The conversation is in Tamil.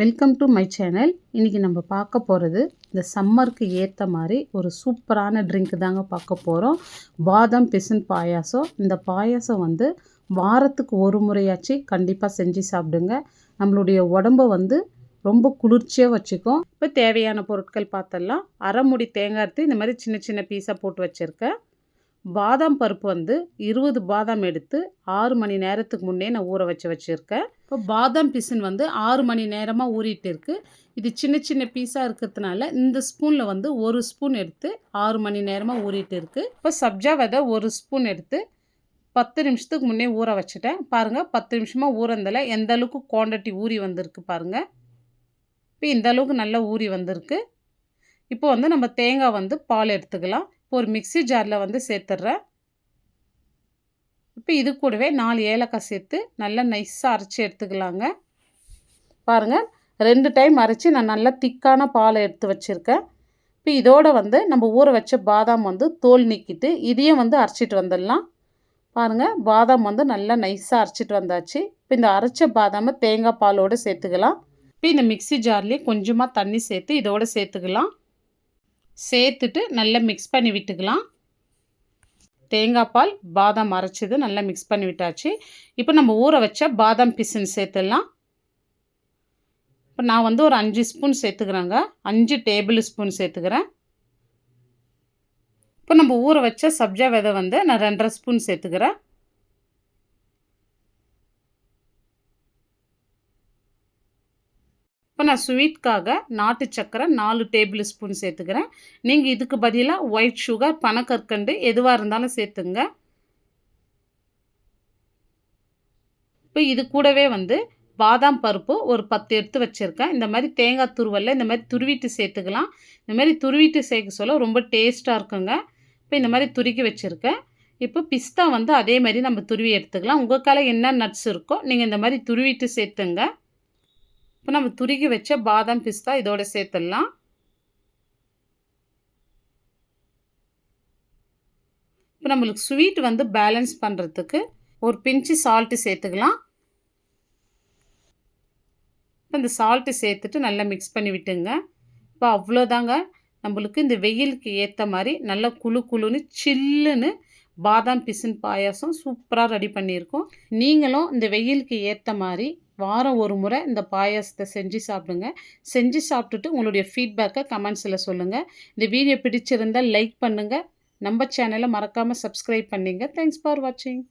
வெல்கம் டு மை சேனல் இன்றைக்கி நம்ம பார்க்க போகிறது இந்த சம்மருக்கு ஏற்ற மாதிரி ஒரு சூப்பரான ட்ரிங்க் தாங்க பார்க்க போகிறோம் பாதாம் பிசன் பாயாசம். இந்த பாயாசம் வந்து வாரத்துக்கு ஒரு முறையாச்சு கண்டிப்பாக செஞ்சு சாப்பிடுங்க. நம்மளுடைய உடம்ப வந்து ரொம்ப குளிர்ச்சியாக வச்சுக்கும். இப்போ தேவையான பொருட்கள் பார்த்தெல்லாம் அரை முடி தேங்காய் எடுத்து இந்த மாதிரி சின்ன சின்ன பீஸாக போட்டு வச்சுருக்கேன். பாதாம் பருப்பு வந்து இருபது பாதாம் எடுத்து ஆறு மணி நேரத்துக்கு முன்னே நான் ஊற வச்சு வச்சுருக்கேன். இப்போ பாதாம் பிசின் வந்து ஆறு மணி நேரமாக ஊறிட்டு இருக்குது இது சின்ன சின்ன பீஸாக இருக்கிறதுனால இந்த ஸ்பூனில் வந்து ஒரு ஸ்பூன் எடுத்து ஆறு மணி நேரமாக ஊறிட்டு இருக்குது இப்போ சப்ஜா விதை ஒரு ஸ்பூன் எடுத்து பத்து நிமிஷத்துக்கு முன்னே ஊற வச்சுட்டேன். பாருங்கள் பத்து நிமிஷமாக ஊறந்தில் எந்த அளவுக்கு குவான்டிட்டி ஊறி வந்திருக்கு பாருங்கள் இப்போ இந்த அளவுக்கு நல்லா ஊறி வந்திருக்கு. இப்போ வந்து நம்ம தேங்காய் வந்து பால் எடுத்துக்கலாம். ஒரு மிக்சி ஜாரில் வந்து சேர்த்துட்றேன். இப்போ இது கூடவே நாலு ஏலக்காய் சேர்த்து நல்லா நைஸாக அரைச்சி எடுத்துக்கலாங்க. பாருங்கள் ரெண்டு டைம் அரைச்சி நான் நல்லா திக்கான பாலை எடுத்து வச்சுருக்கேன். இப்போ இதோடு வந்து நம்ம ஊற வச்ச பாதாம் வந்து தோல் நீக்கிட்டு இதையும் வந்து அரைச்சிட்டு வந்துடலாம். பாருங்கள் பாதாம் வந்து நல்லா நைஸாக அரைச்சிட்டு வந்தாச்சு. இப்போ இந்த அரைச்ச பாதாமை தேங்காய் பாலோடு சேர்த்துக்கலாம். இப்போ இந்த மிக்சி ஜார்லேயே கொஞ்சமாக தண்ணி சேர்த்து இதோடு சேர்த்துக்கலாம். சேர்த்துட்டு நல்லா மிக்ஸ் பண்ணி விட்டுக்கலாம். தேங்காய் பால் பாதாம் அரைச்சது நல்லா மிக்ஸ் பண்ணி விட்டாச்சு. இப்போ நம்ம ஊற வச்ச பாதாம் பிசின் சேர்த்துடலாம். இப்போ நான் வந்து ஒரு அஞ்சு ஸ்பூன் சேர்த்துக்கிறேங்க. அஞ்சு டேபிள் ஸ்பூன் சேர்த்துக்கிறேன். இப்போ நம்ம ஊற வச்ச சப்ஜா விதை வந்து நான் ரெண்டரை ஸ்பூன் சேர்த்துக்கிறேன். இப்போ நான் ஸ்வீட்காக நாட்டு சக்கரை நாலு டேபிள் ஸ்பூன் சேர்த்துக்கிறேன். நீங்கள் இதுக்கு பதிலாக ஒயிட் சுகர் பனக்கற்கண்டு எதுவாக இருந்தாலும் சேர்த்துங்க. இப்போ இது கூடவே வந்து பாதாம் பருப்பு ஒரு பத்து எடுத்து வச்சுருக்கேன். இந்த மாதிரி தேங்காய் துருவலில் இந்த மாதிரி துருவிட்டு சேர்த்துக்கலாம். இந்த மாதிரி துருவிட்டு சேர்க்க சொல்ல ரொம்ப டேஸ்ட்டாக இருக்குங்க. இப்போ இந்த மாதிரி துருக்கி வச்சுருக்கேன். இப்போ பிஸ்தா வந்து அதே மாதிரி நம்ம துருவி எடுத்துக்கலாம். உங்கள் காலை என்ன நட்ஸ் இருக்கோ நீங்கள் இந்த மாதிரி துருவிட்டு சேர்த்துங்க. இப்போ நம்ம துருகி வச்ச பாதாம் பிஸ்தா இதோட சேர்த்துடலாம். இப்போ நம்மளுக்கு ஸ்வீட் வந்து பேலன்ஸ் பண்ணுறதுக்கு ஒரு பிஞ்சு சால்ட்டு சேர்த்துக்கலாம். இப்போ இந்த சால்ட்டு சேர்த்துட்டு நல்லா மிக்ஸ் பண்ணி விட்டுங்க. இப்போ அவ்வளோதாங்க. நம்மளுக்கு இந்த வெயிலுக்கு ஏற்ற மாதிரி நல்லா குழு குழுன்னு சில்லுன்னு பாதாம் பிசின் பாயாசம் சூப்பராக ரெடி பண்ணியிருக்கோம். நீங்களும் இந்த வெயிலுக்கு ஏற்ற மாதிரி வாரம் ஒரு முறை இந்த பாயாசத்தை செஞ்சு சாப்பிடுங்க. செஞ்சு சாப்பிட்டுட்டு உங்களுடைய ஃபீட்பேக்கை கமெண்ட்ஸில் சொல்லுங்கள் இந்த வீடியோ பிடிச்சிருந்தால் லைக் பண்ணுங்கள் நம்ம சேனலை மறக்காமல் சப்ஸ்கிரைப் பண்ணிங்க. தேங்க்ஸ் ஃபார் வாட்சிங்